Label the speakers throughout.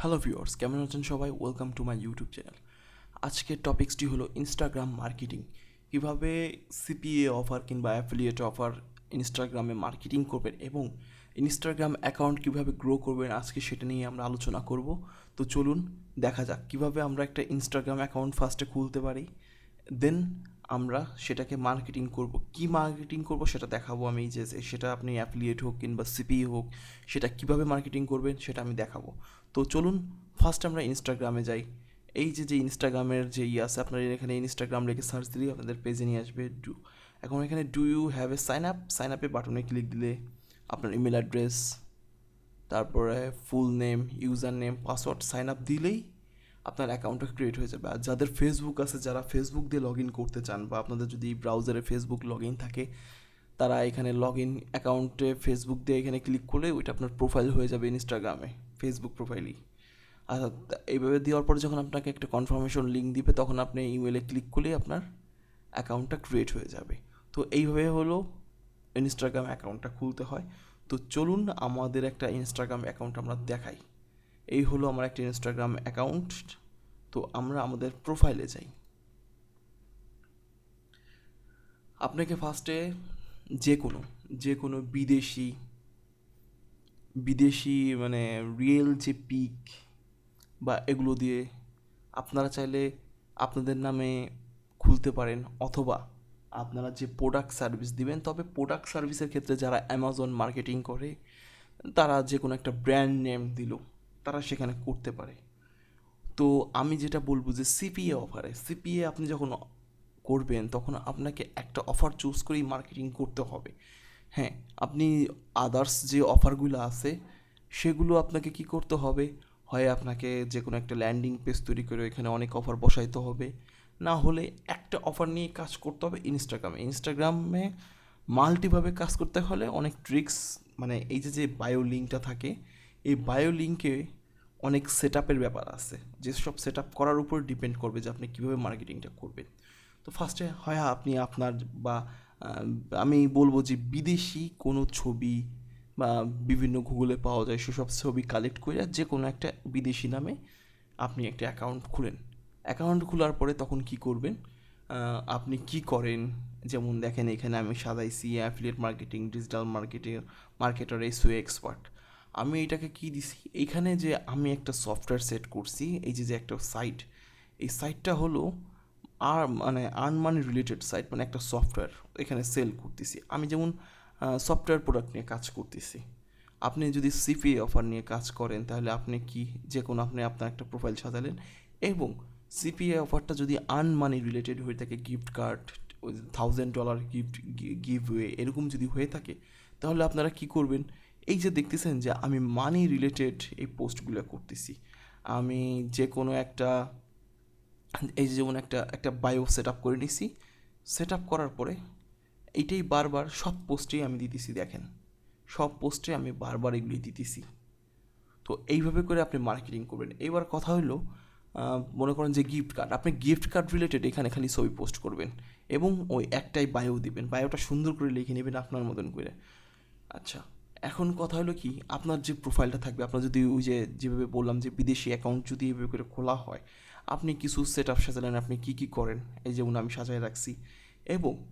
Speaker 1: Hello viewers কেমন আছেন সবাই? Welcome to my YouTube channel আজকের টপিক্সটি হলো ইনস্টাগ্রাম মার্কেটিং কীভাবে সিপিএ অফার কিংবা অ্যাফিলিয়েট অফার ইনস্টাগ্রামে মার্কেটিং করবেন এবং ইনস্টাগ্রাম অ্যাকাউন্ট কীভাবে গ্রো করবেন আজকে সেটা নিয়ে আমরা আলোচনা করব। তো চলুন দেখা যাক কীভাবে আমরা একটা ইনস্টাগ্রাম অ্যাকাউন্ট ফার্স্টে খুলতে পারি। দেন আমরা সেটাকে মার্কেটিং করব। কি মার্কেটিং করব সেটা দেখাবো আমি, যে সেটা আপনি অ্যাফিলিয়েট হোক কিংবা সিপি হোক, সেটা কীভাবে মার্কেটিং করবেন সেটা আমি দেখাবো। তো চলুন ফার্স্ট আমরা ইনস্টাগ্রামে যাই। এই যে যে ইনস্টাগ্রামের যে ইয়ে আছে, আপনার এখানে ইনস্টাগ্রাম লিখে সার্চ দিলেই আপনাদের পেজে নিয়ে আসবে ডু এখন এখানে do you have a sign up sign আপে বাটনে ক্লিক দিলে আপনার ইমেল অ্যাড্রেস তারপরে full name user name password sign up দিলেই আপনার অ্যাকাউন্টটা ক্রিয়েট হয়ে যাবে। আর যাদের ফেসবুক আছে, যারা ফেসবুক দিয়ে লগ ইন করতে চান বা আপনাদের যদি ব্রাউজারে ফেসবুক লগ ইন থাকে, তারা এখানে লগ ইন অ্যাকাউন্টে ফেসবুক দিয়ে এখানে ক্লিক করলে ওইটা আপনার প্রোফাইল হয়ে যাবে ইনস্টাগ্রামে ফেসবুক প্রোফাইলই আর এইভাবে দেওয়ার পরে যখন আপনাকে একটা কনফার্মেশন লিঙ্ক দিবে, তখন আপনি ইমেলে ক্লিক করলেই আপনার অ্যাকাউন্টটা ক্রিয়েট হয়ে যাবে। তো এইভাবে হলো ইনস্টাগ্রাম অ্যাকাউন্টটা খুলতে হয়। তো চলুন আমাদের একটা ইনস্টাগ্রাম অ্যাকাউন্ট আমরা দেখাই। এই হলো আমার একটা ইনস্টাগ্রাম অ্যাকাউন্ট তো আমরা আমাদের প্রোফাইলে যাই। আপনাকে ফার্স্টে যে কোনো যে কোনো বিদেশি বিদেশি মানে রিয়েল যে পিক বা এগুলো দিয়ে আপনারা চাইলে আপনাদের নামে খুলতে পারেন, অথবা আপনারা যে প্রোডাক্ট সার্ভিস দিবেন, তবে প্রোডাক্ট সার্ভিসের ক্ষেত্রে যারা অ্যামাজন মার্কেটিং করে, তারা যে কোনো একটা ব্র্যান্ড নেম দিল। তারা সেখানে করতে পারে। তো আমি যেটা বলব যে সিপিএ অফারে সিপিএ আপনি যখন করবেন, তখন আপনাকে একটা অফার চুজ করেই মার্কেটিং করতে হবে। হ্যাঁ আপনি আদার্স যে অফারগুলো আছে, সেগুলো আপনাকে কি করতে হবে? হয় আপনাকে যে কোনো একটা ল্যান্ডিং পেজ তৈরি করে এখানে অনেক অফার বসাইতে হবে। না হলে একটা অফার নিয়ে কাজ করতে হবে ইনস্টাগ্রামে ইনস্টাগ্রামে মাল্টিভাবে কাজ করতে হলে অনেক ট্রিক্স মানে এই যে যে বায়ো লিঙ্কটা থাকে এই বায়ো লিঙ্কে অনেক সেট আপের ব্যাপার আছে যেসব সেট আপ করার উপর ডিপেন্ড করবে যে আপনি কীভাবে মার্কেটিংটা করবেন। তো ফার্স্টে হয় আপনি আপনার বা আমি বলব যে বিদেশি কোনো ছবি বা বিভিন্ন গুগলে পাওয়া যায়, সেসব ছবি কালেক্ট করে যে কোনো একটা বিদেশি নামে আপনি একটা অ্যাকাউন্ট খুলেন। অ্যাকাউন্ট খোলার পরে তখন কি করবেন? আপনি কি করেন? যেমন দেখেন এখানে আমি সাজাইছি affiliate marketing digital marketing marketer SEO expert আমি এটাকে কি দিছি? এইখানে যে আমি একটা সফটওয়্যার সেট করছি, এই যে যে একটা সাইট এই সাইটটা হলো আর মানে আর্ন মানি রিলেটেড সাইট মানে একটা সফটওয়্যার এখানে সেল করতেছি। আমি যেমন সফটওয়্যার প্রোডাক্ট নিয়ে কাজ করতেছি। আপনি যদি সিপিএ অফার নিয়ে কাজ করেন, তাহলে আপনি কি, যে কোনো আপনি আপনার একটা প্রোফাইল সাজালেন এবং সিপিএ অফারটা যদি আর্ন মানি রিলেটেড হয়ে থাকে gift card thousand dollar gift giveaway এরকম যদি হয়ে থাকে, তাহলে আপনারা কি করবেন? এই যে দেখতেছেন যে আমি মানি রিলেটেড এই পোস্টগুলো করতেছি। আমি যে কোনো একটা, এই যেমন একটা একটা বায়ো সেট আপ করে নিছি। সেট আপ করার পরে এইটাই বারবার সব পোস্টেই আমি দিতেছি, দেখেন। সব পোস্টে আমি বারবার এগুলি দিতেছি। তো এইভাবে করে আপনি মার্কেটিং করবেন। এবার কথা হলো মনে করেন যে গিফট কার্ড আপনি গিফট কার্ড রিলেটেড এখানে খালি ছবি পোস্ট করবেন এবং ওই একটাই বায়ো দিবেন। বায়োটা সুন্দর করে লিখে নেবেন আপনার মতন করে। আচ্ছা। এখন কথা হলো কি, আপনার যে প্রোফাইলটা থাকবে, আপনার যদি ওই যে যেভাবে বললাম যে বিদেশি অ্যাকাউন্ট যদি এভাবে করে খোলা হয়, আপনি কিছু সেট আপ সাজালেন, আপনি কী কী করেন? এই যেমন আমি সাজায় রাখছি। এবং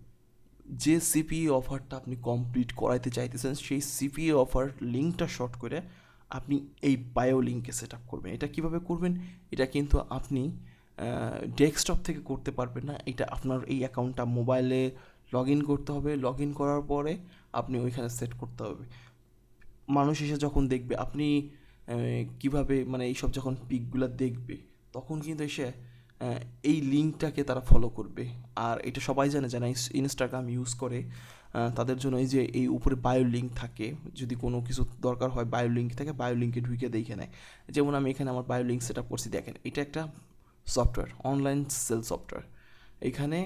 Speaker 1: যে সিপিএ অফারটা আপনি কমপ্লিট করাইতে চাইতেছেন, সেই সিপিএ অফার লিঙ্কটা শর্ট করে আপনি এই বায়ো লিঙ্কে সেট আপ করবেন। এটা কীভাবে করবেন? এটা কিন্তু আপনি ডেস্কটপ থেকে করতে পারবেন না। এটা আপনার এই অ্যাকাউন্টটা মোবাইলে লগ ইন করতে হবে। লগ ইন করার পরে আপনি ওইখানে সেট করতে হবে। মানুষ এসে যখন দেখবে, আপনি কীভাবে মানে এইসব যখন পিকগুলো দেখবে, তখন কিন্তু এসে এই লিঙ্কটাকে তারা ফলো করবে। আর এটা সবাই জানে যারা ইনস্টাগ্রাম ইউজ করে তাদের জন্য এই যে, এই উপরে বায়ো লিঙ্ক থাকে, যদি কোনো কিছু দরকার হয় বায়ো লিঙ্ক থাকে বায়ো লিঙ্কে ঢুকে দেখে নেয়। যেমন আমি এখানে আমার বায়ো লিঙ্ক সেট আপ করছি, দেখেন, এটা একটা সফটওয়্যার অনলাইন সেল সফটওয়্যার এখানে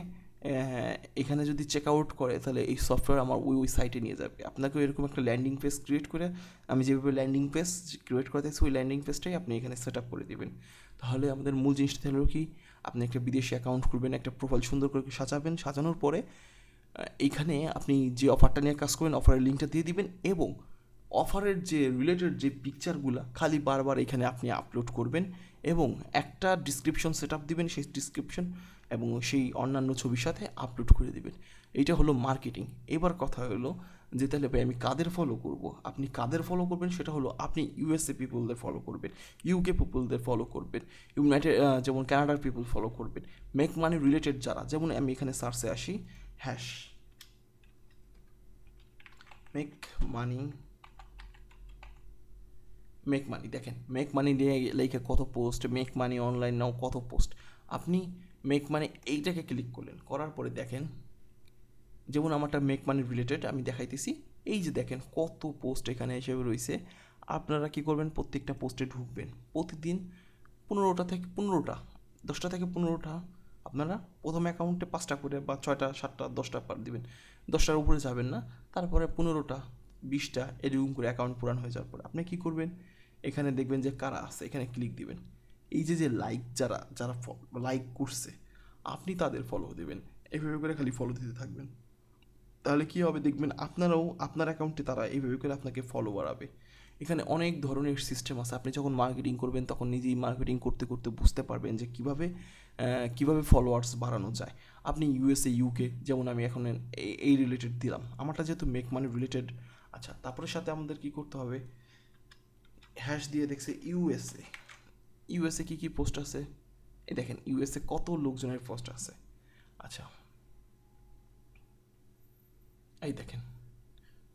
Speaker 1: এখানে যদি চেক আউট করে, তাহলে এই সফটওয়্যার আমার ওই ওই সাইটে নিয়ে যাবে। আপনাকে এরকম একটা ল্যান্ডিং পেজ ক্রিয়েট করে, আমি যেভাবে ল্যান্ডিং পেজ ক্রিয়েট করে দেখছি, ওই ল্যান্ডিং পেজটাই আপনি এখানে সেট আপ করে দেবেন। তাহলে আমাদের মূল জিনিসটা হলো কি, আপনি একটা বিদেশি অ্যাকাউন্ট খুলবেন, একটা প্রোফাইল সুন্দর করে সাজাবেন, সাজানোর পরে এইখানে আপনি যে অফারটা নিয়ে কাজ করবেন অফারের লিঙ্কটা দিয়ে দিবেন এবং অফারের যে রিলেটেড যে পিকচারগুলো খালি বারবার এখানে আপনি আপলোড করবেন এবং একটা ডিসক্রিপশন সেট আপ দেবেন, সেই ডিসক্রিপশন এবং সেই অন্যান্য ছবির সাথে আপলোড করে দেবেন। এটা হলো মার্কেটিং এবার কথা হলো যে, তাহলে ভাই আমি কাদের ফলো করব? আপনি কাদের ফলো করবেন? সেটা হলো আপনি ইউএসএ পিপলদের ফলো করবেন ইউকে পিপলদের ফলো করবেন ইউনাইটেড যেমন কানাডার পিপল ফলো করবেন মেক মানি রিলেটেড যারা, যেমন আমি এখানে সার্চে আসি hash make money make money দেখেন মেক মানি নিয়ে লেখে কত post make money online now কত পোস্ট আপনি মেক মানি এইটাকে ক্লিক করলেন, করার পরে দেখেন, যেমন আমারটা মেক মানি রিলেটেড আমি দেখাইতেছি, এই যে দেখেন কত পোস্ট এখানে হিসেবে রয়েছে, আপনারা কি করবেন, প্রত্যেকটা পোস্টে ঢুকবেন, প্রতিদিন পনেরোটা থেকে পনেরোটা, দশটা থেকে পনেরোটা আপনারা প্রথম অ্যাকাউন্টে পাঁচটা করে বা ছয়টা, সাতটা, দশটা পার দিবেন, দশটার উপরে যাবেন না, তারপরে পনেরোটা বিশটা এরকম করে অ্যাকাউন্ট পূরণ হয়ে যাওয়ার পর আপনি কী করবেন? এখানে দেখবেন যে কারা আছে, এখানে ক্লিক দিবেন। এই যে যে লাইক যারা যারা লাইক করছে, আপনি তাদের ফলো দেবেন। এইভাবে করে খালি ফলো দিতে থাকবেন। তাহলে কী হবে? দেখবেন আপনারাও, আপনার অ্যাকাউন্টে তারা এইভাবে করে আপনাকে ফলো বাড়াবে। এখানে অনেক ধরনের সিস্টেম আছে। আপনি যখন মার্কেটিং করবেন, তখন নিজেই মার্কেটিং করতে করতে বুঝতে পারবেন যে কীভাবে কীভাবে ফলোয়ার্স বাড়ানো যায়। আপনি ইউএসএ ইউকে যেমন আমি এখন এই রিলেটেড দিলাম। আমারটা যেহেতু মেক মানি রিলেটেড আচ্ছা তারপরে সাথে আমাদের কী করতে হবে? হ্যাশ দিয়ে দেখছে ইউএসএ ইউএসএ কী কী পোস্ট আছে? এই দেখেন ইউএসএ কত লোকজনের পোস্ট আছে? আচ্ছা। এই দেখেন,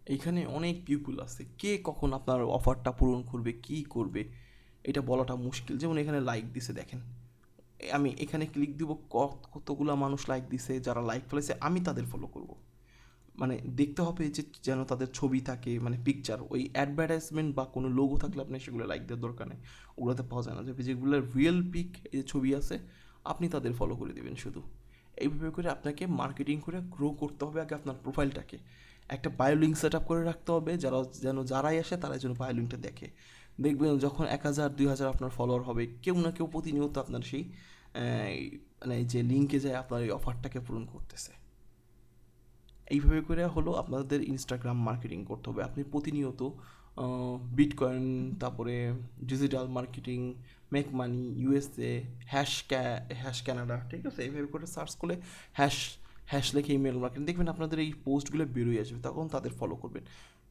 Speaker 1: এইখানে অনেক পিপুল আছে। কে কখন আপনার অফারটা পূরণ করবে, কি করবে, এটা বলাটা মুশকিল। যেমন এখানে লাইক দিছে, দেখেন। আমি এখানে ক্লিক দিব, কত, কতগুলা মানুষ লাইক দিছে, যারা লাইক ফেলেছে, আমি তাদের ফলো করব। মানে দেখতে হবে যে যেন তাদের ছবি থাকে মানে পিকচার ওই অ্যাডভার্টাইজমেন্ট বা কোনো লোগো থাকলে আপনি সেগুলো লাইক দেওয়ার দরকার নেই। ওগুলোতে পাওয়া যায় না। যে যেগুলো রিয়েল পিক এই যে ছবি আছে, আপনি তাদের ফলো করে দেবেন শুধু। এইভাবে করে আপনাকে মার্কেটিং করে গ্রো করতে হবে আগে আপনার প্রোফাইলটাকে একটা বায়োলিঙ্ক সেট আপ করে রাখতে হবে, যারা যেন যারাই আসে তারা যেন বায়োলিঙ্কটা দেখে। দেখবেন যখন এক হাজার, দুই হাজার আপনার ফলোয়ার হবে, কেউ না কেউ প্রতিনিয়ত আপনার সেই মানে যে লিঙ্কে যায়, আপনার এই অফারটাকে পূরণ করতেছে। এইভাবে করে হলো আপনাদের ইনস্টাগ্রাম মার্কেটিং করতে হবে। আপনি প্রতিনিয়ত বিটকয়েন তারপরে digital marketing make money USA hash ক্যা হ্যাশ ক্যানাডা ঠিক আছে? এইভাবে করে সার্চ করলে হ্যাশ হ্যাশ লিখে ইমেল মার্কেটিং দেখবেন আপনাদের এই পোস্টগুলো বেরোয় আসবে, তখন তাদের ফলো করবেন।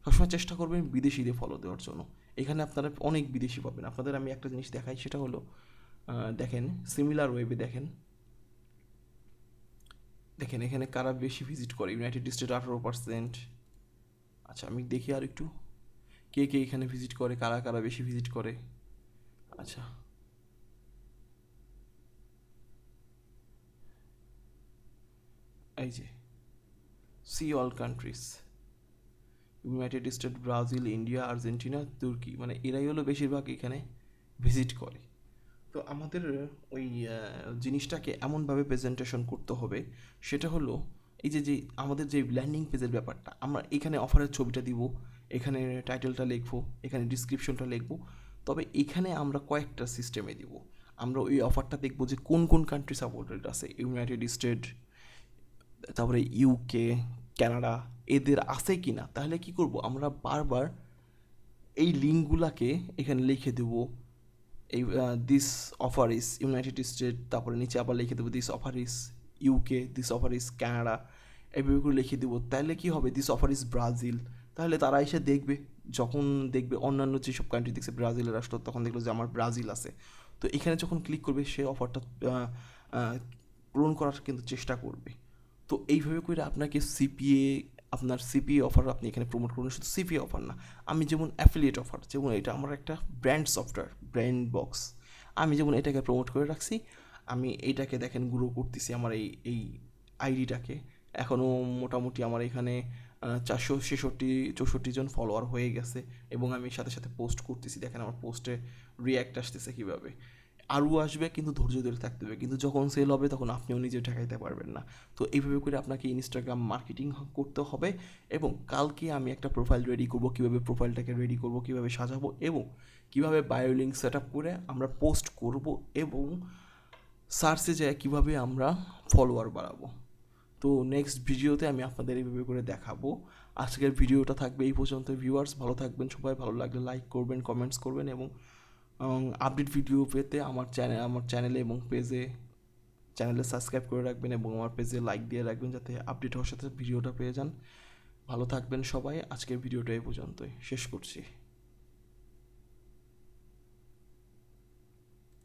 Speaker 1: সবসময় চেষ্টা করবেন বিদেশিদের ফলো দেওয়ার জন্য। এখানে আপনারা অনেক বিদেশি পাবেন। আপনাদের আমি একটা জিনিস দেখাই, সেটা হলো দেখেন সিমিলার ওয়েবে দেখেন দেখেন, এখানে কারা বেশি ভিজিট করে? ইউনাইটেড স্টেট আঠারো পার্সেন্ট আচ্ছা আমি দেখি আর একটু। কে কে এখানে ভিজিট করে? কারা কারা বেশি ভিজিট করে? আচ্ছা। এই যে see all countries United States Brazil India Argentina তুর্কি মানে এরাই হলো বেশিরভাগ এখানে ভিজিট করে। তো আমাদের, ওই জিনিসটাকে এমনভাবে প্রেজেন্টেশন করতে হবে, সেটা হলো, এই যে যে, আমাদের যে ল্যান্ডিং পেজের ব্যাপারটা, আমরা এখানে অফারের ছবিটা দিব, এখানে টাইটেলটা লিখব, এখানে ডিসক্রিপশনটা লিখব, তবে এখানে আমরা কয়েকটা সিস্টেমে দিব। আমরা ওই অফারটা দেখব যে কোন কোন কান্ট্রি সাপোর্টেড আছে ইউনাইটেড স্টেট তারপরে ইউকে কানাডা এদের আছে কি না তাহলে কি করব? আমরা বারবার এই লিঙ্কগুলাকে এখানে লিখে দেবো এই this offer is United States তারপরে নিচে আবার লিখে দেবো this offer is UK this offer is Canada এইভাবে করে লিখে দেবো। তাহলে কি হবে? দিস অফার ইস ব্রাজিল তাহলে তারা এসে দেখবে, যখন দেখবে অন্যান্য যেসব কান্ট্রি দেখছে ব্রাজিলের রাষ্ট্র, তখন দেখল যে আমার ব্রাজিল আছে। তো এখানে যখন ক্লিক করবে, সে অফারটা পূরণ করার কিন্তু চেষ্টা করবে। তো এইভাবে করে আপনাকে সিপিএ আপনার সিপিএ অফার আপনি এখানে প্রমোট করুন, শুধু সিপিএ অফার না, আমি যেমন অ্যাফিলিয়েট অফার যেমন এটা আমার একটা ব্র্যান্ড সফটওয়্যার ব্র্যান্ড বক্স আমি যেমন এটাকে প্রমোট করে রাখছি, আমি এইটাকে দেখেন গ্রো করতেছি আমার এই এই আইডিটাকে এখনও মোটামুটি আমার এখানে চারশো ছেষট্টি, চৌষট্টি জন ফলোয়ার হয়ে গেছে, এবং আমি সাথে সাথে পোস্ট করতেছি, দেখেন আমার পোস্টে রিয়্যাক্ট আসতেছে কীভাবে। আরও আসবে, কিন্তু ধৈর্য ধরে থাকতে হবে। কিন্তু যখন সেল হবে, তখন আপনিও নিজে ঠেকাইতে পারবেন না। তো এইভাবে করে আপনাকে ইনস্টাগ্রাম মার্কেটিং করতে হবে এবং কালকে আমি একটা প্রোফাইল রেডি করব, কীভাবে প্রোফাইলটাকে রেডি করব, কীভাবে সাজাবো এবং কীভাবে বায়োলিঙ্ক সেট আপ করে আমরা পোস্ট করব এবং সার্চে যায় কীভাবে আমরা ফলোয়ার বাড়াবো। তো নেক্সট ভিডিওতে আমি আপনাদের এইভাবে করে দেখাবো। আজকের ভিডিওটা থাকবে এই পর্যন্ত ভিউয়ার্স ভালো থাকবেন, সবাই ভালো লাগলে লাইক করবেন কমেন্টস করবেন এবং আপডেট ভিডিও পেতে আমার চ্যানেল আমার চ্যানেলে এবং পেজে চ্যানেলে সাবস্ক্রাইব করে রাখবেন এবং আমার পেজে লাইক দিয়ে রাখবেন যাতে আপডেট হওয়ার সাথে ভিডিওটা পেয়ে যান। ভালো থাকবেন সবাই। আজকের ভিডিওটা এই পর্যন্তই। শেষ করছি।